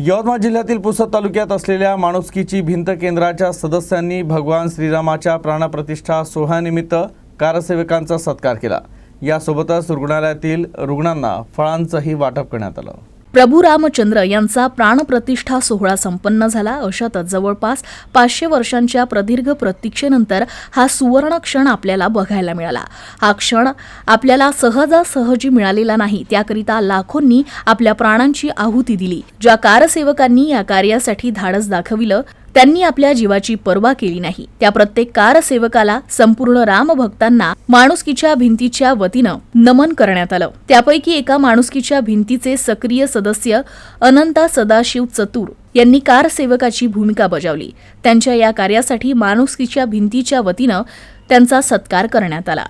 यवतमाळ जिल्ह्यातील पुसद तालुक्यात असलेल्या माणुसकीची भिंत केंद्राच्या सदस्यांनी भगवान श्रीरामाच्या प्राणप्रतिष्ठा सोहळ्यानिमित्त कारसेवकांचा सत्कार केला. यासोबतच रुग्णालयातील रुग्णांना फळांचंही वाटप करण्यात आलं. प्रभू रामचंद्र यांचा प्राणप्रतिष्ठा सोहळा संपन्न झाला. अशातच जवळपास पाचशे वर्षांच्या प्रदीर्घ प्रतीक्षेनंतर हा सुवर्ण क्षण आपल्याला बघायला मिळाला. हा क्षण आपल्याला सहजासहजी मिळालेला नाही. त्याकरिता लाखोंनी आपल्या प्राणांची आहुती दिली. ज्या कारसेवकांनी या कार्यासाठी धाडस दाखविलं त्यांनी आपल्या जीवाची पर्वा केली नाही. त्या प्रत्येक कारसेवकाला संपूर्ण रामभक्तांना माणुसकीच्या भिंतीच्या वतीनं नमन करण्यात आलं. त्यापैकी एका माणुसकीच्या भिंतीचे सक्रिय सदस्य अनंता सदाशिव चतुर यांनी कारसेवकाची भूमिका बजावली. त्यांच्या या कार्यासाठी माणुसकीच्या भिंतीच्या वतीनं त्यांचा सत्कार करण्यात आला.